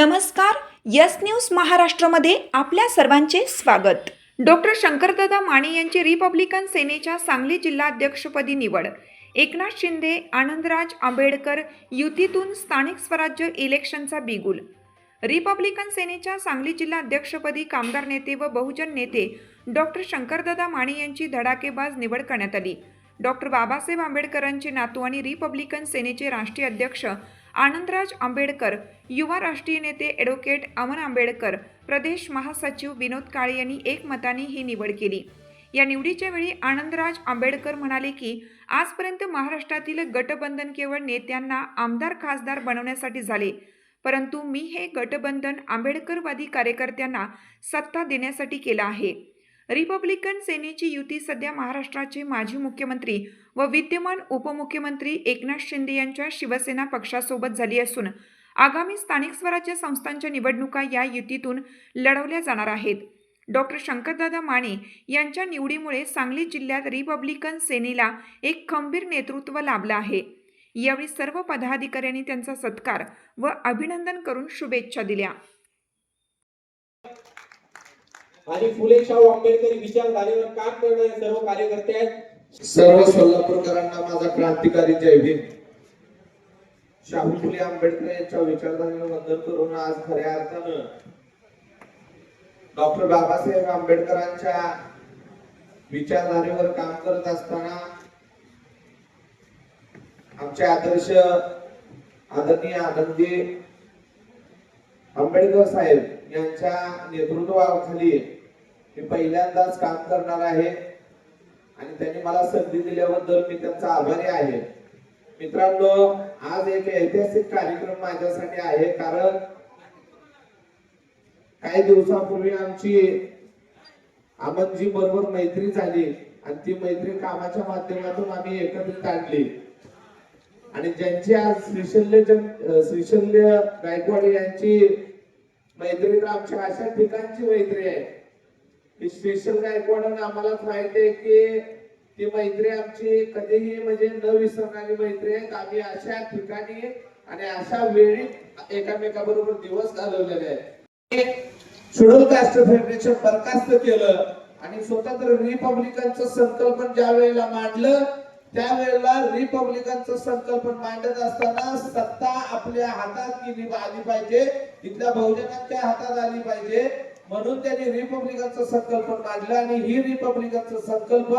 नमस्कार yes news महाराष्ट्रामध्ये आपल्या सर्वांचे स्वागत. डॉक्टर शंकरदादा माने यांची रिपब्लिकन सेनेच्या सांगली जिल्हाध्यक्षपदी निवड. एकनाथ शिंदे आनंदराज आंबेडकर युतीतून स्थानिक स्वराज्य इलेक्शनचा बिगुल. रिपब्लिकन सेनेच्या सांगली जिल्हा अध्यक्षपदी कामगार नेते व बहुजन नेते डॉक्टर शंकरदादा माने यांची धडाकेबाज निवड करण्यात आली. डॉक्टर बाबासाहेब आंबेडकरांचे नातू आणि रिपब्लिकन सेनेचे राष्ट्रीय अध्यक्ष आनंदराज आंबेडकर युवा राष्ट्रीय नेते ॲडव्होकेट अमन आंबेडकर प्रदेश महासचिव विनोद काळे यांनी एकमताने ही निवड केली. या निवडीच्या वेळी आनंदराज आंबेडकर म्हणाले की आजपर्यंत महाराष्ट्रातील गटबंधन केवळ नेत्यांना आमदार खासदार बनवण्यासाठी झाले परंतु मी हे गटबंधन आंबेडकरवादी कार्यकर्त्यांना सत्ता देण्यासाठी केलं आहे. रिपब्लिकन सेनेची युती सध्या महाराष्ट्राचे माजी मुख्यमंत्री व विद्यमान उपमुख्यमंत्री एकनाथ शिंदे यांच्या शिवसेना पक्षासोबत झाली असून आगामी स्थानिक स्वराज्य संस्थांच्या निवडणुका या युतीतून लढवल्या जाणार आहेत. डॉक्टर शंकरदादा माने यांच्या निवडीमुळे सांगली जिल्ह्यात रिपब्लिकन सेनेला एक खंबीर नेतृत्व लाभलं आहे. यावेळी सर्व पदाधिकाऱ्यांनी त्यांचा सत्कार व अभिनंदन करून शुभेच्छा दिल्या. आणि फुले शाहू आंबेडकरी विचारधारेवर काम करणारे सर्व कार्यकर्ते आहेत. सर्व सोलापूरकरांना माझा क्रांतिकारी जय भीम. शाहू फुले आंबेडकर यांच्या विचारधारेला वंदन करून आज खऱ्या अर्थानं डॉक्टर बाबासाहेब आंबेडकरांच्या विचारधारेवर काम करत असताना आमचे आदर्श आदरणीय आनंदी आंबेडकर साहेब यांच्या नेतृत्वाखाली मी पहिल्यांदाच काम करणार आहे. आणि त्यांनी मला संधी दिल्याबद्दल मी त्यांचा आभारी आहे. मित्रांनो आज एक ऐतिहासिक कार्यक्रम माझ्यासाठी आहे. कारण काही दिवसापूर्वी आमची आमनजी बरोबर मैत्री झाली. आणि ती मैत्री कामाच्या माध्यमातून आम्ही एकत्रित आणली. आणि ज्यांची आज श्रीशल्य जन- श्रीशल्य गायकवाड यांची मैत्री तर आमच्या अशा ठिकाणची मैत्री आहे. स्पेशल गायकवाड आम्हालाच माहिती आहे की ती मैत्री आमची कधीही म्हणजे न विसरणारी मैत्री आहे आम्ही अशा ठिकाणी आणि अशा वेळी एकामेकाबरोबर दिवस घालवलेले आहेत. शेड्यूल कास्ट फेडरेशन बरखास्त केलं आणि स्वतंत्र रिपब्लिकांचं संकल्पन ज्या वेळेला मांडलं त्यावेळेला रिपब्लिकांचं संकल्पन मांडत असताना सत्ता आपल्या हातात गेली आली पाहिजे. इथल्या बहुजनांच्या हातात आली पाहिजे. म्हणून त्यांनी रिपब्लिकनचा संकल्प मांडलं आणि ही रिपब्लिकनचा संकल्प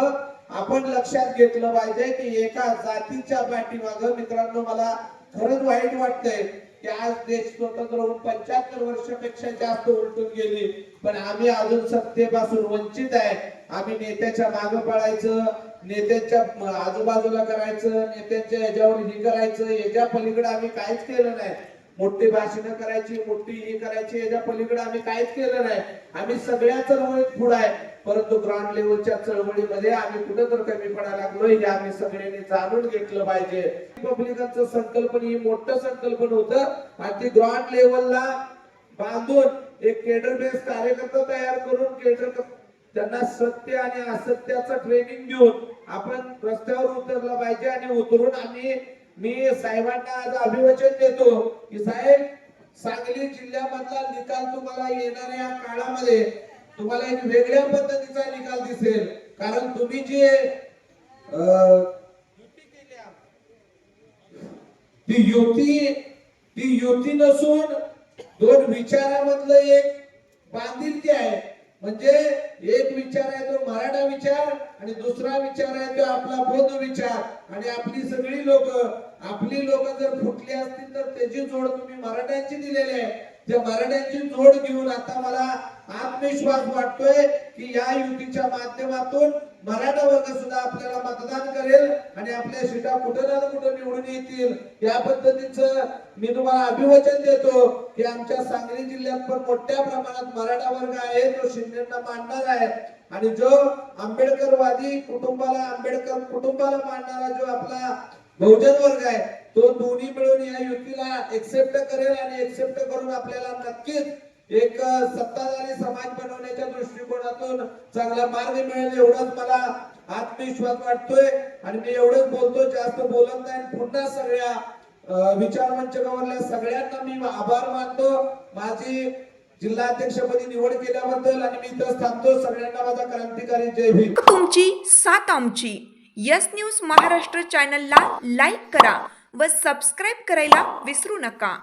आपण लक्षात घेतलं पाहिजे की एका जातीच्या पाठीमाग मित्रांनो मला खरंच वाईट वाटतंय की आज देश स्वतंत्र होऊन पंच्याहत्तर वर्षापेक्षा जास्त उलटून गेली. पण आम्ही अजून सत्तेपासून वंचित आहे. आम्ही नेत्याच्या मागे पळायचं नेत्यांच्या आजूबाजूला करायचं नेत्यांच्या याच्यावर हे करायचं याच्या पलीकडे आम्ही काहीच केलं नाही. मोठी भाषण करायची मोठी हे करायची याच्या पलीकडे आम्ही काहीच केलं नाही. आम्ही सगळ्या चळवळीत पुढे आहे. परंतु ग्राउंड लेवलच्या चळवळीमध्ये आम्ही कुठं तर कमी पडायला लागलो हे आम्ही सगळ्यांनी जाणून घेतलं पाहिजे. रिपब्लिकनचं संकल्पन ही मोठं संकल्पन होतं. आणि ती ग्राउंड लेवलला बांधून एक केडर बेस कार्यकर्ता तयार करून केडर त्यांना सत्य आणि असत्याचं ट्रेनिंग देऊन आपण रस्त्यावर उतरलं पाहिजे आणि उतरून आम्ही मी साहेबांना आज अभिवचन देतो. की साहेब सांगली जिल्ह्यामधला निकाल तुम्हाला येणाऱ्या काळामध्ये तुम्हाला एक वेगळ्या पद्धतीचा निकाल दिसेल. कारण तुम्ही जे केल्या ती युती ती युती नसून दोन विचारामधलं एक बांधिलकी आहे. म्हणजे एक विचार विचार आणि दुसरा विचार आहे तो आपला बोध विचार. आणि आपली सगळी लोक आपली लोक जर फुटली असतील तर त्याची जोड तुम्ही मराठ्यांची दिलेली आहे. त्या मराठ्यांची जोड घेऊन आता मला आत्मविश्वास वाटतोय की या युतीच्या माध्यमातून मराठा वर्ग सुद्धा आपल्याला मतदान करेल आणि आपल्या सीटा कुठं ना कुठं निवडून येतील या पद्धतीचं मी तुम्हाला अभिवचन देतो की आमच्या सांगली जिल्ह्यात पण मोठ्या प्रमाणात मराठा वर्ग आहे जो शिंदेना मानणार आहे. आणि जो आंबेडकरवादी कुटुंबाला आंबेडकर कुटुंबाला मानणारा जो आपला बहुजन वर्ग आहे तो दोन्ही मिळून या युतीला एक्सेप्ट करेल आणि एक्सेप्ट करून आपल्याला नक्कीच एक सत्ताधारी समाज बनवण्याच्या दृष्टिकोनातून चांगला मार्ग मिळेल एवढंच मला आत्मविश्वास वाटतोय. आणि मी एवढंच बोलतो जास्त बोलत नाही. पुन्हा सगळ्या विचारमंच विचार गवरल्या सगळ्यांना मी आभार मानतो. माझी जिल्हाध्यक्षपदी निवड केल्याबद्दल आणि मी इथं थांबतो. सगळ्यांना माझा क्रांतिकारी जय भीम. तुमची सात आमची. यस न्यूज महाराष्ट्र चॅनलला लाईक करा व सबस्क्राईब करायला विसरू नका.